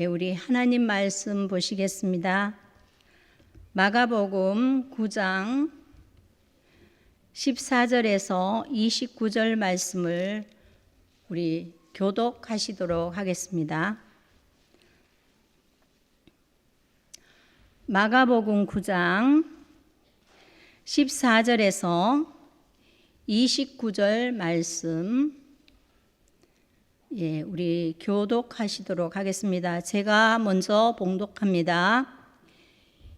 예, 우리 하나님 말씀 보시겠습니다. 마가복음 9장 14절에서 29절 말씀을 우리 교독하시도록 하겠습니다. 마가복음 9장 14절에서 29절 말씀 예, 우리 교독하시도록 하겠습니다. 제가 먼저 봉독합니다.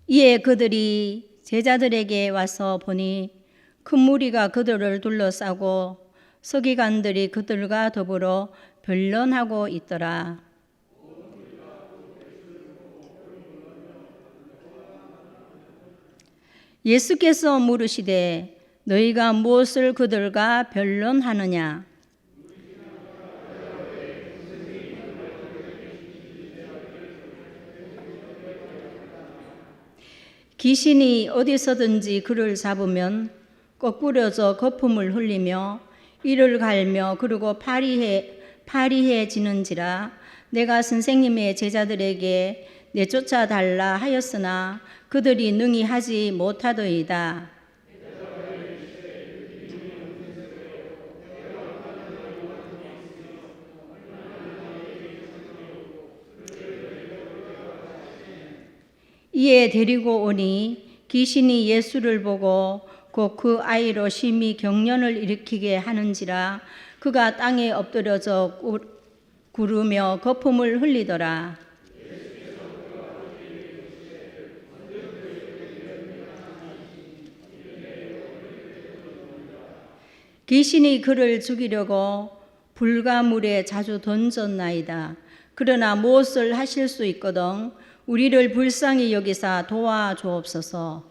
이에 그들이 제자들에게 와서 보니 큰 무리가 그들을 둘러싸고 서기관들이 그들과 더불어 변론하고 있더라. 예수께서 물으시되 너희가 무엇을 그들과 변론하느냐? 귀신이 어디서든지 그를 잡으면 거꾸려져 거품을 흘리며 이를 갈며 그리고 파리해 파리해지는지라 내가 선생님의 제자들에게 내쫓아 달라 하였으나 그들이 능히 하지 못하더이다. 이에 데리고 오니 귀신이 예수를 보고 곧 그 아이로 심히 경련을 일으키게 하는지라 그가 땅에 엎드려져 구- 구르며 거품을 흘리더라. 귀신이 그를 죽이려고 불과 물에 자주 던졌나이다. 그러나 무엇을 하실 수 있거든 우리를 불쌍히 여기사 도와주옵소서.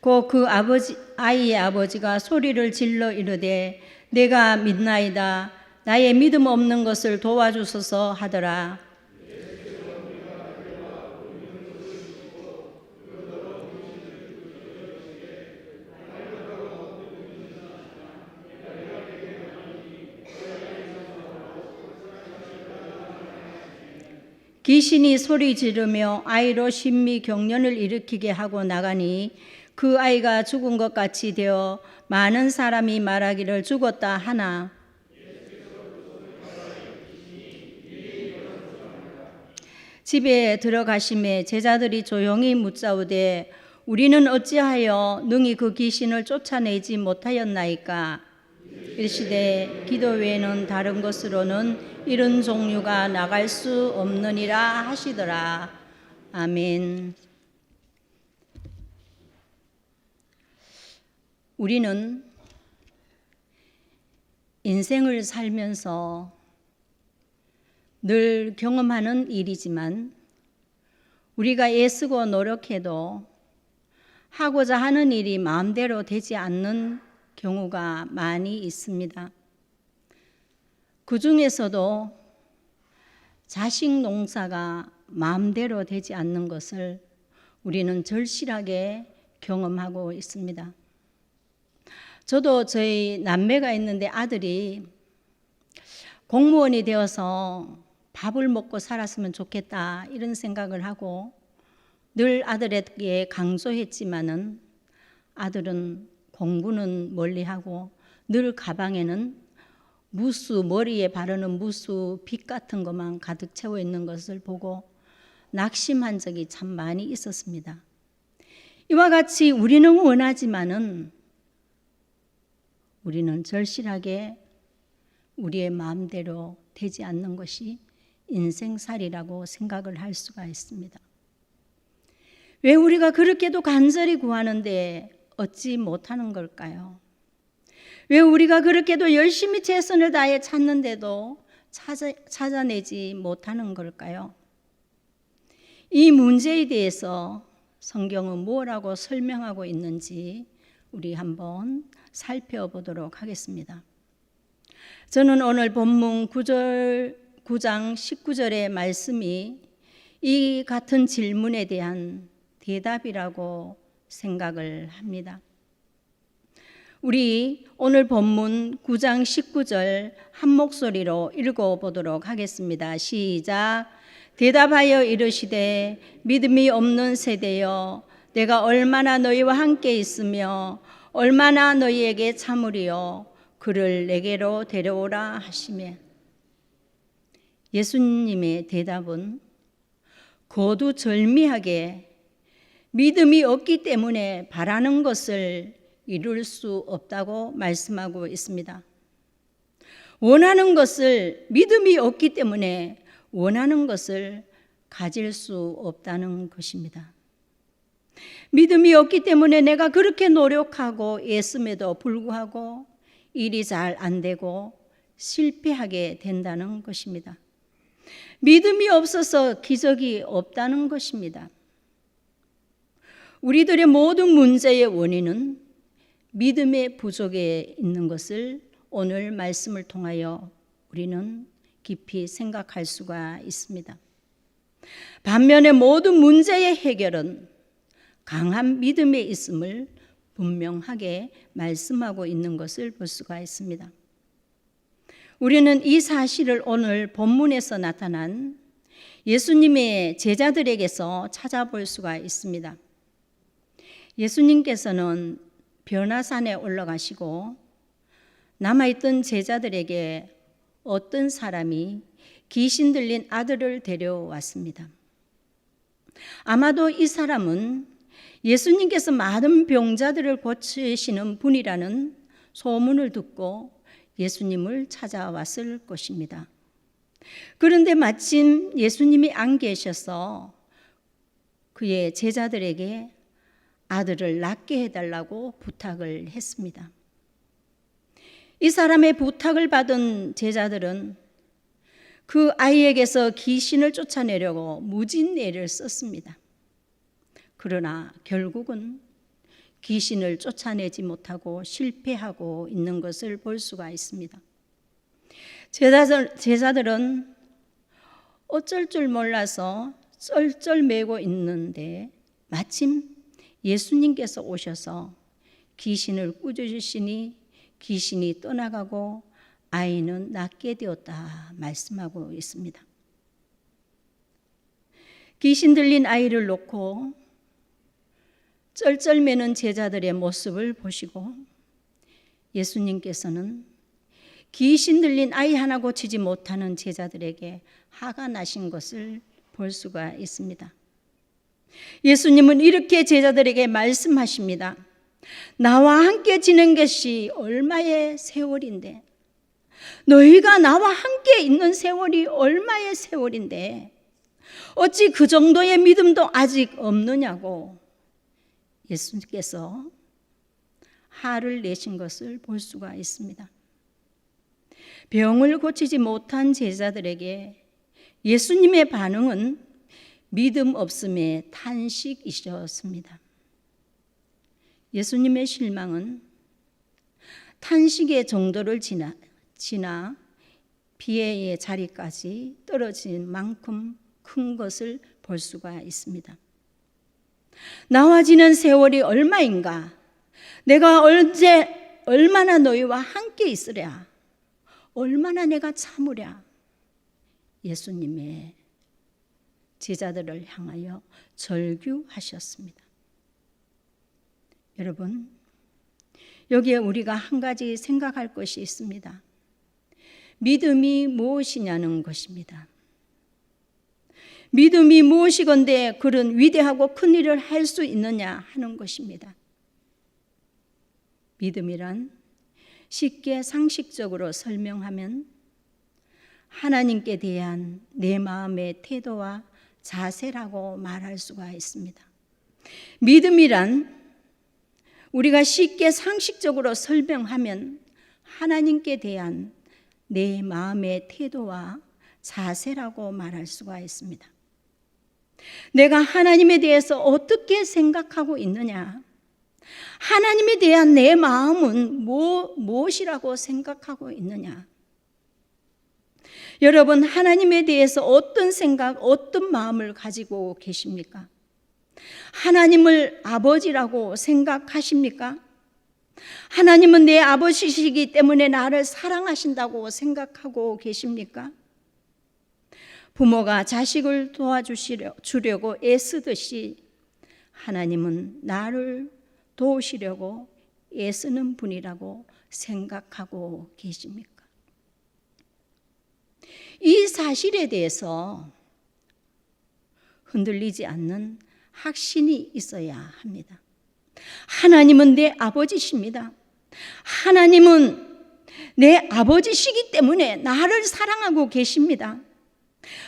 곧 그 아버지 아이의 아버지가 소리를 질러 이르되 내가 믿나이다 나의 믿음 없는 것을 도와주소서 하더라. 귀신이 소리 지르며 아이로 심미 경련을 일으키게 하고 나가니 그 아이가 죽은 것 같이 되어 많은 사람이 말하기를 죽었다 하나. 집에 들어가심에 제자들이 조용히 묻자우되 우리는 어찌하여 능히 그 귀신을 쫓아내지 못하였나이까 일시되 기도 외에는 다른 것으로는 이런 종류가 나갈 수 없느니라 하시더라. 아멘. 우리는 인생을 살면서 늘 경험하는 일이지만 우리가 애쓰고 노력해도 하고자 하는 일이 마음대로 되지 않는 경우가 많이 있습니다. 그 중에서도 자식 농사가 마음대로 되지 않는 것을 우리는 절실하게 경험하고 있습니다. 저도 저희 남매가 있는데 아들이 공무원이 되어서 밥을 먹고 살았으면 좋겠다 이런 생각을 하고 늘 아들에게 강조했지만은 아들은 공부는 멀리하고 늘 가방에는 무수 머리에 바르는 무수 빛 같은 것만 가득 채워 있는 것을 보고 낙심한 적이 참 많이 있었습니다. 이와 같이 우리는 원하지만은 우리는 절실하게 우리의 마음대로 되지 않는 것이 인생살이라고 생각을 할 수가 있습니다. 왜 우리가 그렇게도 간절히 구하는데 얻지 못하는 걸까요? 왜 우리가 그렇게도 열심히 최선을 다해 찾는데도 찾아, 찾아내지 못하는 걸까요? 이 문제에 대해서 성경은 뭐라고 설명하고 있는지 우리 한번 살펴보도록 하겠습니다. 저는 오늘 본문 9절, 9장 19절의 말씀이 이 같은 질문에 대한 대답이라고 생각을 합니다. 우리 오늘 본문 9장 19절 한 목소리로 읽어 보도록 하겠습니다. 시작. 대답하여 이르시되 믿음이 없는 세대여 내가 얼마나 너희와 함께 있으며 얼마나 너희에게 참으리요 그를 내게로 데려오라 하시며 예수님의 대답은 거두절미하게 믿음이 없기 때문에 바라는 것을 이룰 수 없다고 말씀하고 있습니다. 원하는 것을 믿음이 없기 때문에 원하는 것을 가질 수 없다는 것입니다. 믿음이 없기 때문에 내가 그렇게 노력하고 애씀에도 불구하고 일이 잘 안 되고 실패하게 된다는 것입니다. 믿음이 없어서 기적이 없다는 것입니다. 우리들의 모든 문제의 원인은 믿음의 부족에 있는 것을 오늘 말씀을 통하여 우리는 깊이 생각할 수가 있습니다. 반면에 모든 문제의 해결은 강한 믿음에 있음을 분명하게 말씀하고 있는 것을 볼 수가 있습니다. 우리는 이 사실을 오늘 본문에서 나타난 예수님의 제자들에게서 찾아볼 수가 있습니다. 예수님께서는 변화산에 올라가시고 남아있던 제자들에게 어떤 사람이 귀신 들린 아들을 데려왔습니다. 아마도 이 사람은 예수님께서 많은 병자들을 고치시는 분이라는 소문을 듣고 예수님을 찾아왔을 것입니다. 그런데 마침 예수님이 안 계셔서 그의 제자들에게 아들을 낳게 해달라고 부탁을 했습니다. 이 사람의 부탁을 받은 제자들은 그 아이에게서 귀신을 쫓아내려고 무진내를 썼습니다. 그러나 결국은 귀신을 쫓아내지 못하고 실패하고 있는 것을 볼 수가 있습니다. 제자들, 제자들은 어쩔 줄 몰라서 쩔쩔매고 있는데 마침 예수님께서 오셔서 귀신을 꾸짖으시니 귀신이 떠나가고 아이는 낫게 되었다 말씀하고 있습니다. 귀신 들린 아이를 놓고 쩔쩔매는 제자들의 모습을 보시고 예수님께서는 귀신 들린 아이 하나 고치지 못하는 제자들에게 화가 나신 것을 볼 수가 있습니다. 예수님은 이렇게 제자들에게 말씀하십니다. 나와 함께 지낸 것이 얼마의 세월인데, 너희가 나와 함께 있는 세월이 얼마의 세월인데, 어찌 그 정도의 믿음도 아직 없느냐고 예수님께서 화를 내신 것을 볼 수가 있습니다. 병을 고치지 못한 제자들에게 예수님의 반응은 믿음 없음의 탄식이셨습니다. 예수님의 실망은 탄식의 정도를 지나, 지나 비애의 자리까지 떨어진 만큼 큰 것을 볼 수가 있습니다. 나와 지는 세월이 얼마인가? 내가 언제 얼마나 너희와 함께 있으랴? 얼마나 내가 참으랴? 예수님의 제자들을 향하여 절규하셨습니다. 여러분, 여기에 우리가 한 가지 생각할 것이 있습니다. 믿음이 무엇이냐는 것입니다. 믿음이 무엇이건데 그런 위대하고 큰 일을 할 수 있느냐 하는 것입니다. 믿음이란 쉽게 상식적으로 설명하면 하나님께 대한 내 마음의 태도와 자세라고 말할 수가 있습니다. 믿음이란 우리가 쉽게 상식적으로 설명하면 하나님께 대한 내 마음의 태도와 자세라고 말할 수가 있습니다. 내가 하나님에 대해서 어떻게 생각하고 있느냐? 하나님에 대한 내 마음은 뭐, 무엇이라고 생각하고 있느냐? 여러분, 하나님에 대해서 어떤 생각, 어떤 마음을 가지고 계십니까? 하나님을 아버지라고 생각하십니까? 하나님은 내 아버지시기 때문에 나를 사랑하신다고 생각하고 계십니까? 부모가 자식을 도와주려고 애쓰듯이 하나님은 나를 도우시려고 애쓰는 분이라고 생각하고 계십니까? 이 사실에 대해서 흔들리지 않는 확신이 있어야 합니다. 하나님은 내 아버지십니다. 하나님은 내 아버지시기 때문에 나를 사랑하고 계십니다.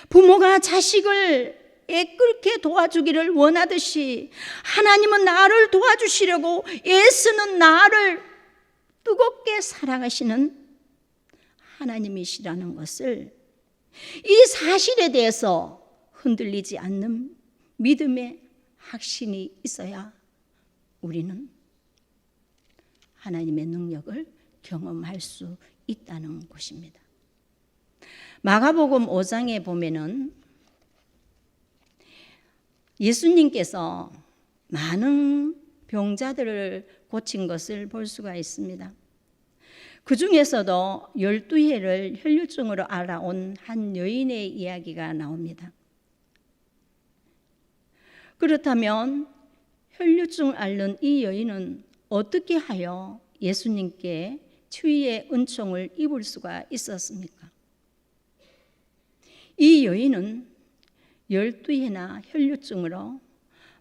부모가 자식을 애끓게 도와주기를 원하듯이 하나님은 나를 도와주시려고 애쓰는 나를 뜨겁게 사랑하시는 하나님이시라는 것을 이 사실에 대해서 흔들리지 않는 믿음의 확신이 있어야 우리는 하나님의 능력을 경험할 수 있다는 것입니다. 마가복음 5장에 보면은 예수님께서 많은 병자들을 고친 것을 볼 수가 있습니다. 그 중에서도 12해를 혈류증으로 알아온 한 여인의 이야기가 나옵니다. 그렇다면 혈류증 앓는 이 여인은 어떻게 하여 예수님께 치유의 은총을 입을 수가 있었습니까? 이 여인은 12해나 혈류증으로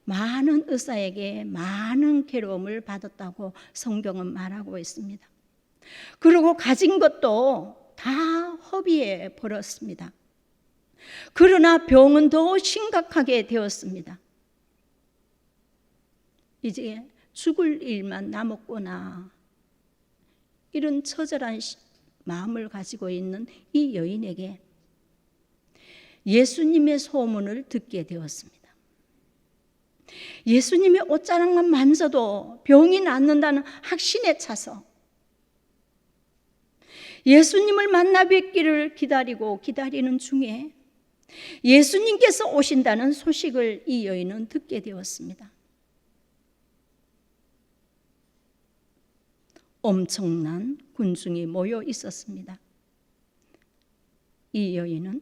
많은 의사에게 많은 괴로움을 받았다고 성경은 말하고 있습니다. 그리고 가진 것도 다 허비에 벌었습니다. 그러나 병은 더 심각하게 되었습니다. 이제 죽을 일만 남았구나. 이런 처절한 마음을 가지고 있는 이 여인에게 예수님의 소문을 듣게 되었습니다. 예수님의 옷자락만 만져도 병이 낫는다는 확신에 차서 예수님을 만나 뵙기를 기다리고 기다리는 중에 예수님께서 오신다는 소식을 이 여인은 듣게 되었습니다. 엄청난 군중이 모여 있었습니다. 이 여인은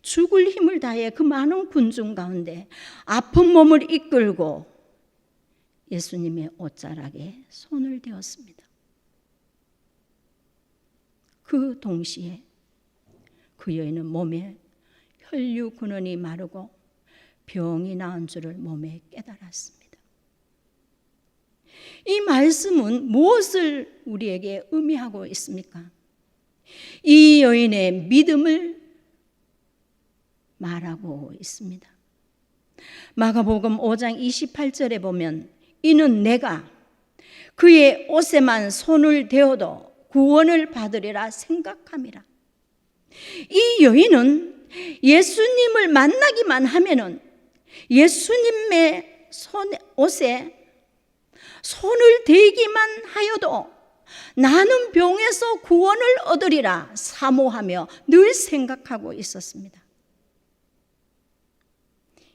죽을 힘을 다해 그 많은 군중 가운데 아픈 몸을 이끌고 예수님의 옷자락에 손을 대었습니다. 그 동시에 그 여인은 몸에 혈류 근원이 마르고 병이 나은 줄을 몸에 깨달았습니다. 이 말씀은 무엇을 우리에게 의미하고 있습니까? 이 여인의 믿음을 말하고 있습니다. 마가복음 5장 28절에 보면 이는 내가 그의 옷에만 손을 대어도 구원을 받으리라 생각함이라. 이 여인은 예수님을 만나기만 하면은 예수님의 손 옷에 손을 대기만 하여도 나는 병에서 구원을 얻으리라 사모하며 늘 생각하고 있었습니다.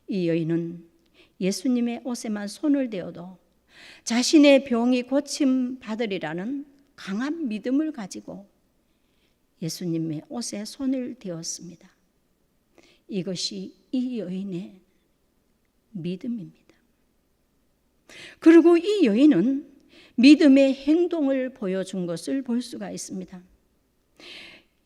이 여인은 예수님의 옷에만 손을 대어도 자신의 병이 고침 받으리라는 강한 믿음을 가지고 예수님의 옷에 손을 대었습니다. 이것이 이 여인의 믿음입니다. 그리고 이 여인은 믿음의 행동을 보여준 것을 볼 수가 있습니다.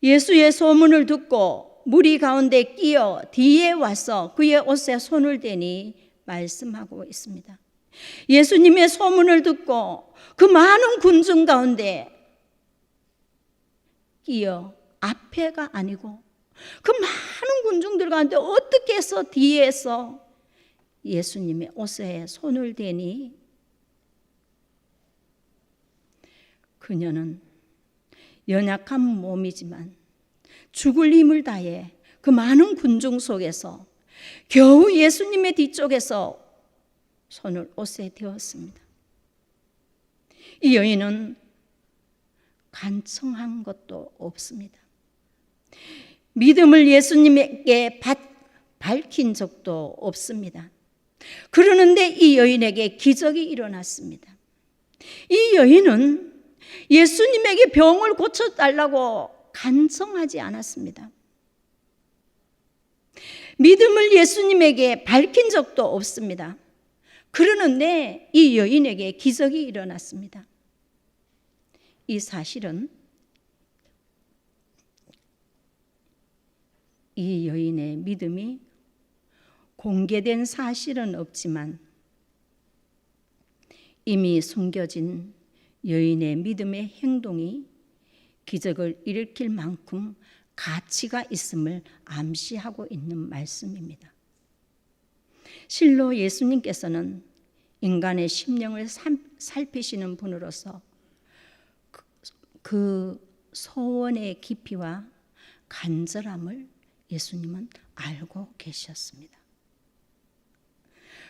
예수의 소문을 듣고 무리 가운데 끼어 뒤에 와서 그의 옷에 손을 대니 말씀하고 있습니다. 예수님의 소문을 듣고 그 많은 군중 가운데 끼어 앞에가 아니고 그 많은 군중들 가운데 어떻게 해서 뒤에서 예수님의 옷에 손을 대니? 그녀는 연약한 몸이지만 죽을 힘을 다해 그 많은 군중 속에서 겨우 예수님의 뒤쪽에서 손을 옷에 대었습니다. 이 여인은 간청한 것도 없습니다. 믿음을 예수님에게 밝힌 적도 없습니다. 그러는데 이 여인에게 기적이 일어났습니다. 이 여인은 예수님에게 병을 고쳐달라고 간청하지 않았습니다. 믿음을 예수님에게 밝힌 적도 없습니다. 그러는데 이 여인에게 기적이 일어났습니다. 이 사실은 이 여인의 믿음이 공개된 사실은 없지만 이미 숨겨진 여인의 믿음의 행동이 기적을 일으킬 만큼 가치가 있음을 암시하고 있는 말씀입니다. 실로 예수님께서는 인간의 심령을 살피시는 분으로서 그, 그 소원의 깊이와 간절함을 예수님은 알고 계셨습니다.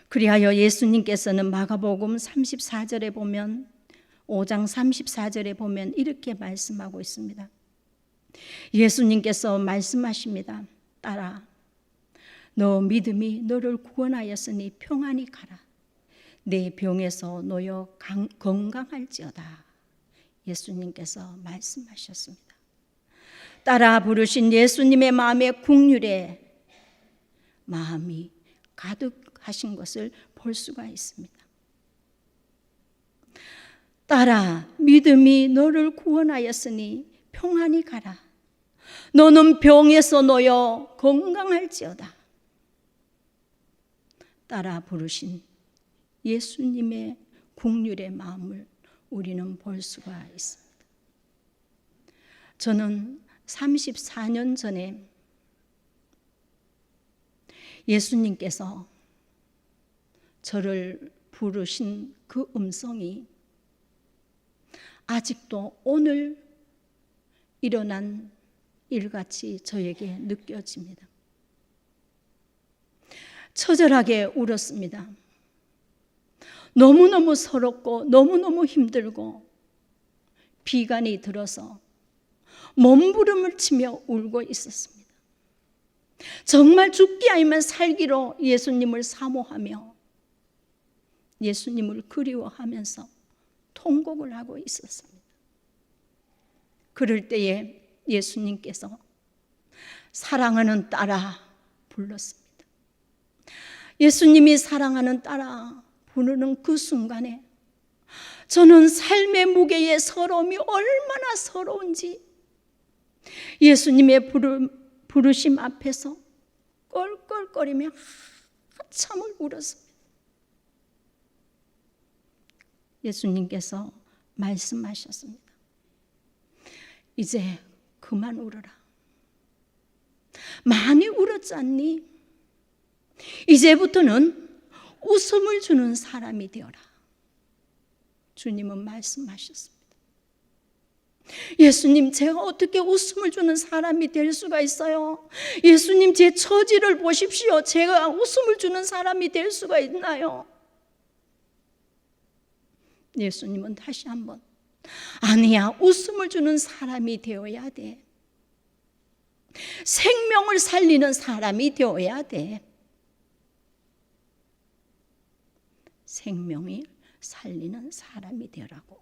그리하여 예수님께서는 마가복음 34절에 보면 5장 34절에 보면 이렇게 말씀하고 있습니다. 예수님께서 말씀하십니다. 따라 너 믿음이 너를 구원하였으니 평안히 가라. 내 병에서 놓여 건강할지어다. 예수님께서 말씀하셨습니다. 따라 부르신 예수님의 마음의 국률에 마음이 가득하신 것을 볼 수가 있습니다. 따라 믿음이 너를 구원하였으니 평안히 가라. 너는 병에서 놓여 건강할지어다. 따라 부르신 예수님의 국률의 마음을 우리는 볼 수가 있습니다. 저는 34년 전에 예수님께서 저를 부르신 그 음성이 아직도 오늘 일어난 일같이 저에게 느껴집니다. 처절하게 울었습니다. 너무너무 서럽고 너무너무 힘들고 비간이 들어서 몸부림을 치며 울고 있었습니다. 정말 죽기 아니면 살기로 예수님을 사모하며 예수님을 그리워하면서 통곡을 하고 있었습니다. 그럴 때에 예수님께서 사랑하는 딸아 불렀습니다. 예수님이 사랑하는 딸아 부르는 그 순간에 저는 삶의 무게의 서러움이 얼마나 서러운지 예수님의 부르, 부르심 앞에서 껄껄거리며 한참을 울었습니다. 예수님께서 말씀하셨습니다. 이제 그만 울어라. 많이 울었지 않니? 이제부터는 웃음을 주는 사람이 되어라. 주님은 말씀하셨습니다. 예수님, 제가 어떻게 웃음을 주는 사람이 될 수가 있어요? 예수님, 제 처지를 보십시오. 제가 웃음을 주는 사람이 될 수가 있나요? 예수님은 다시 한번 아니야 웃음을 주는 사람이 되어야 돼. 생명을 살리는 사람이 되어야 돼. 생명이 살리는 사람이 되라고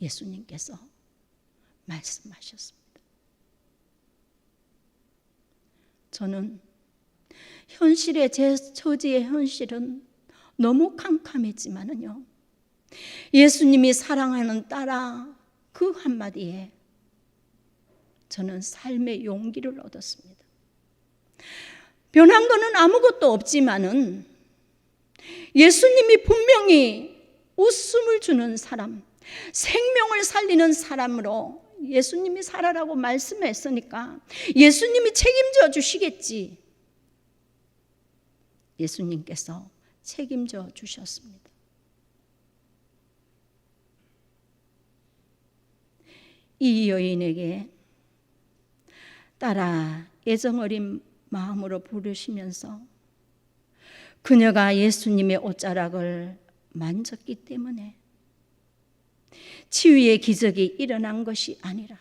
예수님께서 말씀하셨습니다. 저는 현실의 제 처지의 현실은 너무 캄캄했지만은요. 예수님이 사랑하는 딸아 그 한마디에 저는 삶의 용기를 얻었습니다. 변한 거는 아무것도 없지만은 예수님이 분명히 웃음을 주는 사람, 생명을 살리는 사람으로 예수님이 살아라고 말씀했으니까 예수님이 책임져 주시겠지. 예수님께서 책임져 주셨습니다. 이 여인에게 따라 애정어린 마음으로 부르시면서 그녀가 예수님의 옷자락을 만졌기 때문에 치유의 기적이 일어난 것이 아니라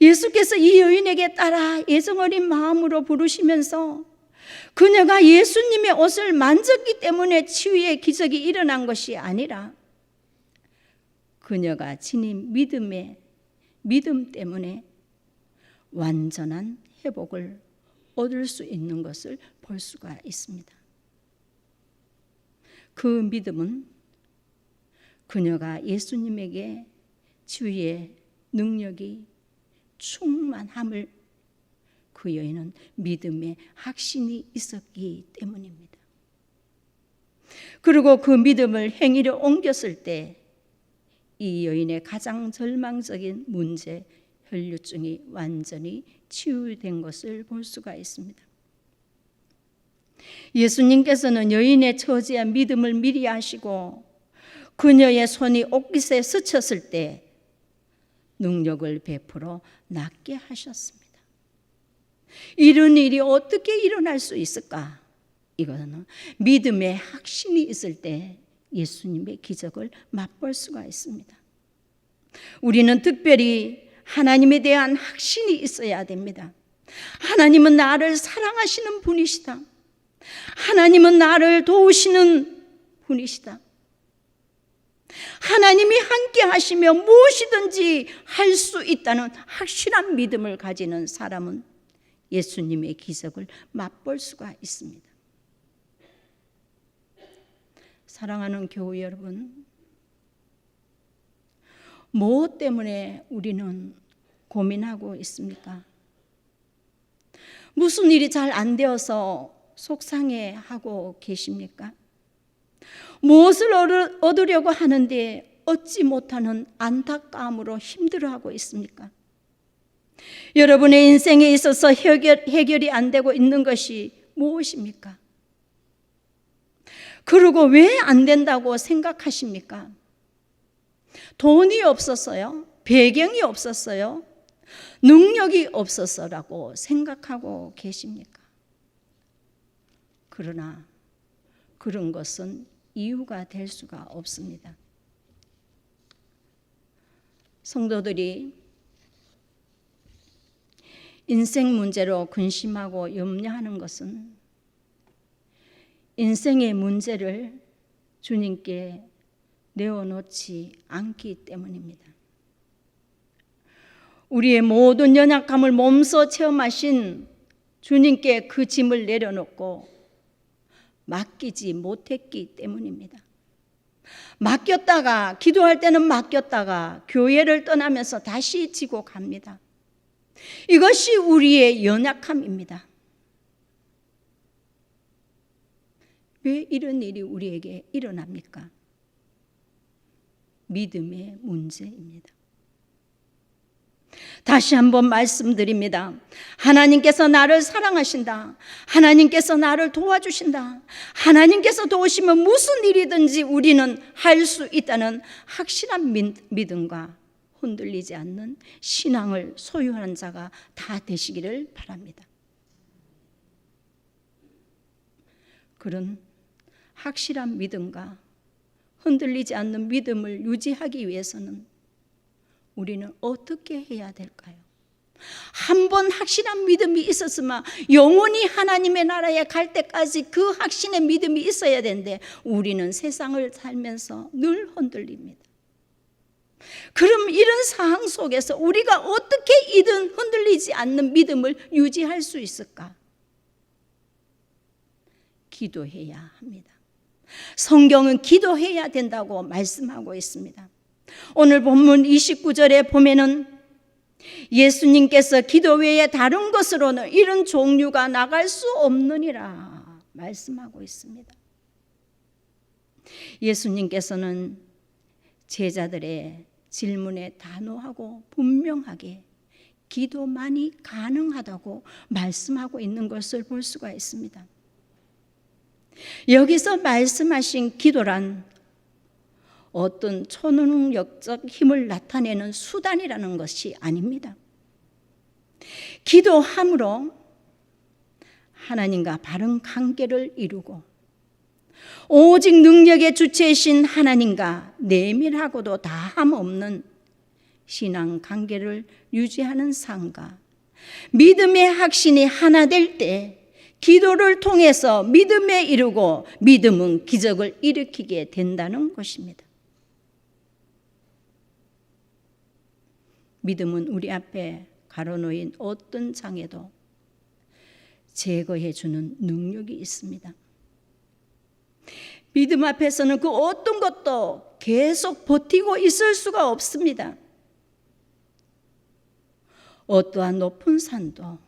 예수께서 이 여인에게 따라 애정어린 마음으로 부르시면서 그녀가 예수님의 옷을 만졌기 때문에 치유의 기적이 일어난 것이 아니라 그녀가 지닌 믿음의 믿음 때문에 완전한 회복을 얻을 수 있는 것을 볼 수가 있습니다. 그 믿음은 그녀가 예수님에게 치유의 능력이 충만함을 그 여인은 믿음의 확신이 있었기 때문입니다. 그리고 그 믿음을 행위로 옮겼을 때 이 여인의 가장 절망적인 문제, 혈류증이 완전히 치유된 것을 볼 수가 있습니다. 예수님께서는 여인의 처지와 믿음을 미리 아시고 그녀의 손이 옷깃에 스쳤을 때 능력을 베풀어 낫게 하셨습니다. 이런 일이 어떻게 일어날 수 있을까? 이거는 믿음의 확신이 있을 때 예수님의 기적을 맛볼 수가 있습니다. 우리는 특별히 하나님에 대한 확신이 있어야 됩니다. 하나님은 나를 사랑하시는 분이시다. 하나님은 나를 도우시는 분이시다. 하나님이 함께 하시며 무엇이든지 할 수 있다는 확실한 믿음을 가지는 사람은 예수님의 기적을 맛볼 수가 있습니다. 사랑하는 교우 여러분, 무엇 때문에 우리는 고민하고 있습니까? 무슨 일이 잘 안 되어서 속상해 하고 계십니까? 무엇을 얻으려고 하는데 얻지 못하는 안타까움으로 힘들어하고 있습니까? 여러분의 인생에 있어서 해결, 해결이 안 되고 있는 것이 무엇입니까? 그리고 왜 안 된다고 생각하십니까? 돈이 없었어요? 배경이 없었어요? 능력이 없었어라고 생각하고 계십니까? 그러나 그런 것은 이유가 될 수가 없습니다. 성도들이 인생 문제로 근심하고 염려하는 것은 인생의 문제를 주님께 내어놓지 않기 때문입니다. 우리의 모든 연약함을 몸소 체험하신 주님께 그 짐을 내려놓고 맡기지 못했기 때문입니다. 맡겼다가 기도할 때는 맡겼다가 교회를 떠나면서 다시 지고 갑니다. 이것이 우리의 연약함입니다. 왜 이런 일이 우리에게 일어납니까? 믿음의 문제입니다. 다시 한번 말씀드립니다. 하나님께서 나를 사랑하신다. 하나님께서 나를 도와주신다. 하나님께서 도우시면 무슨 일이든지 우리는 할 수 있다는 확실한 믿음과 흔들리지 않는 신앙을 소유하는 자가 다 되시기를 바랍니다. 그런 확실한 믿음과 흔들리지 않는 믿음을 유지하기 위해서는 우리는 어떻게 해야 될까요? 한번 확실한 믿음이 있었으면 영원히 하나님의 나라에 갈 때까지 그 확신의 믿음이 있어야 되는데 우리는 세상을 살면서 늘 흔들립니다. 그럼 이런 상황 속에서 우리가 어떻게 이든 흔들리지 않는 믿음을 유지할 수 있을까? 기도해야 합니다. 성경은 기도해야 된다고 말씀하고 있습니다. 오늘 본문 29절에 보면은 예수님께서 기도 외에 다른 것으로는 이런 종류가 나갈 수 없느니라 말씀하고 있습니다. 예수님께서는 제자들의 질문에 단호하고 분명하게 기도만이 가능하다고 말씀하고 있는 것을 볼 수가 있습니다. 여기서 말씀하신 기도란 어떤 초능력적 힘을 나타내는 수단이라는 것이 아닙니다. 기도함으로 하나님과 바른 관계를 이루고 오직 능력의 주체이신 하나님과 내밀하고도 다함 없는 신앙 관계를 유지하는 삶과 믿음의 확신이 하나 될 때 기도를 통해서 믿음에 이르고 믿음은 기적을 일으키게 된다는 것입니다. 믿음은 우리 앞에 가로놓인 어떤 장애도 제거해 주는 능력이 있습니다. 믿음 앞에서는 그 어떤 것도 계속 버티고 있을 수가 없습니다. 어떠한 높은 산도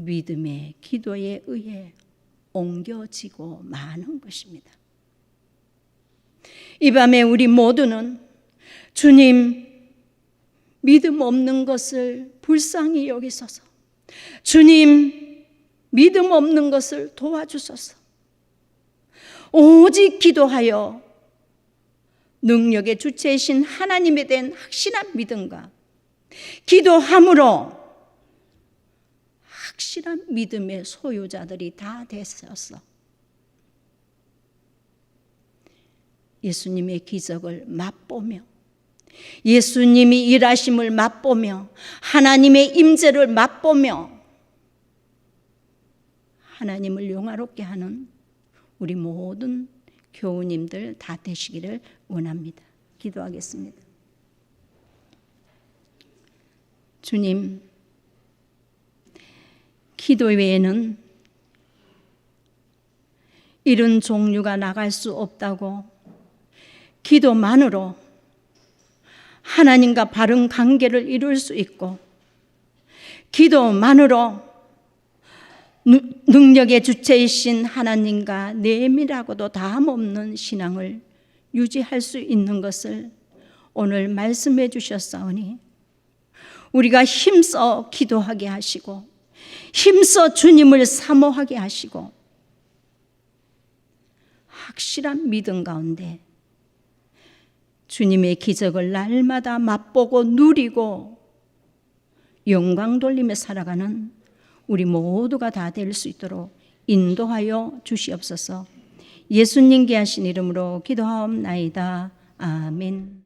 믿음의 기도에 의해 옮겨지고 마는 것입니다. 이 밤에 우리 모두는 주님 믿음 없는 것을 불쌍히 여기소서. 주님 믿음 없는 것을 도와주소서. 오직 기도하여 능력의 주체이신 하나님에 대한 확실한 믿음과 기도함으로 확실한 믿음의 소유자들이 다 됐었어. 예수님의 기적을 맛보며 예수님이 일하심을 맛보며 하나님의 임재를 맛보며 하나님을 영화롭게 하는 우리 모든 교우님들 다 되시기를 원합니다. 기도하겠습니다. 주님, 기도 외에는 이런 종류가 나갈 수 없다고 기도만으로 하나님과 바른 관계를 이룰 수 있고 기도만으로 능력의 주체이신 하나님과 내밀하고도 다함없는 신앙을 유지할 수 있는 것을 오늘 말씀해 주셨사오니 우리가 힘써 기도하게 하시고 힘써 주님을 사모하게 하시고 확실한 믿음 가운데 주님의 기적을 날마다 맛보고 누리고 영광 돌리며 살아가는 우리 모두가 다 될 수 있도록 인도하여 주시옵소서. 예수님께 하신 이름으로 기도하옵나이다. 아멘.